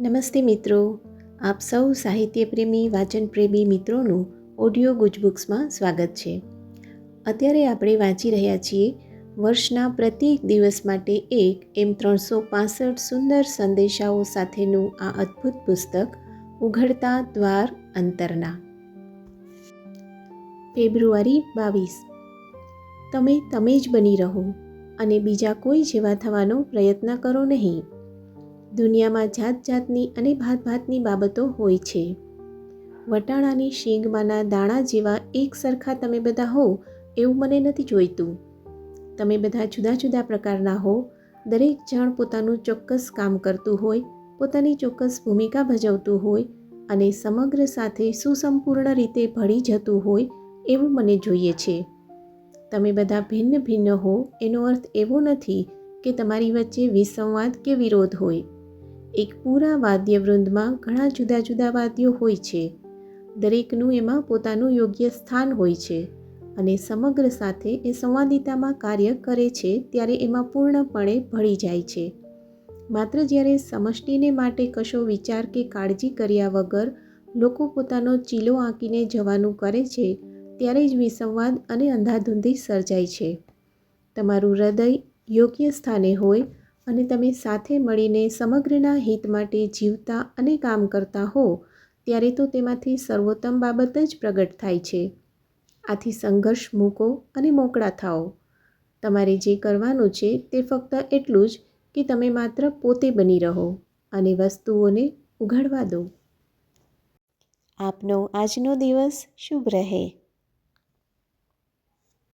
નમસ્તે મિત્રો. આપ સૌ સાહિત્ય પ્રેમી વાચન પ્રેમી મિત્રોનું ઓડિયો ગુજબુક્સમાં સ્વાગત છે. અત્યારે આપણે વાંચી રહ્યા છીએ વર્ષના પ્રત્યેક દિવસ માટે એક એમ ત્રણસો પાસઠ સુંદર સંદેશાઓ સાથેનું આ અદ્ભુત પુસ્તક, ઉઘડતા દ્વાર અંતરના. ફેબ્રુઆરી બાવીસ. તમે તમે જ બની રહો અને બીજા કોઈ જેવા થવાનો પ્રયત્ન કરો નહીં. દુનિયામાં જાત જાતની અને ભાત ભાતની બાબતો હોય છે. વટાણાની શીંગમાંના દાણા જેવા એક સરખા તમે બધા હો એવું મને નથી જોઈતું. તમે બધા જુદા જુદા પ્રકારના હો દરેક જણ પોતાનું ચોક્કસ કામ કરતું હોય, પોતાની ચોક્કસ ભૂમિકા ભજવતું હોય અને સમગ્ર સાથે સુસંપૂર્ણ રીતે ભળી જતું હોય એવું મને જોઈએ છે. તમે બધા ભિન્ન ભિન્ન હો એનો અર્થ એવો નથી કે તમારી વચ્ચે વિસંવાદ કે વિરોધ હોય. એક પૂરા વાદ્યવૃંદમાં ઘણા જુદા જુદા વાદ્યો હોય છે. દરેકનું એમાં પોતાનું યોગ્ય સ્થાન હોય છે અને સમગ્ર સાથે એ સંવાદિતામાં કાર્ય કરે છે ત્યારે એમાં પૂર્ણપણે ભળી જાય છે. માત્ર જ્યારે સમષ્ટિને માટે કશો વિચાર કે કાળજી કર્યા વગર લોકો પોતાનો ચીલો આંકીને જવાનું કરે છે, ત્યારે જ વિસંવાદ અને અંધાધૂંધી સર્જાય છે. તમારું હૃદય યોગ્ય સ્થાને હોય અને તમે સાથે મળીને સમગ્રના હિત માટે જીવતા અને કામ કરતા હો, ત્યારે તો તેમાંથી સર્વોત્તમ બાબત જ પ્રગટ થાય છે. આથી સંઘર્ષ મૂકો અને મોકળા થાઓ. તમારે જે કરવાનું છે તે ફક્ત એટલું જ કે તમે માત્ર પોતે બની રહો અને વસ્તુઓને ઉઘાડવા દો. આપનો આજનો દિવસ શુભ રહે.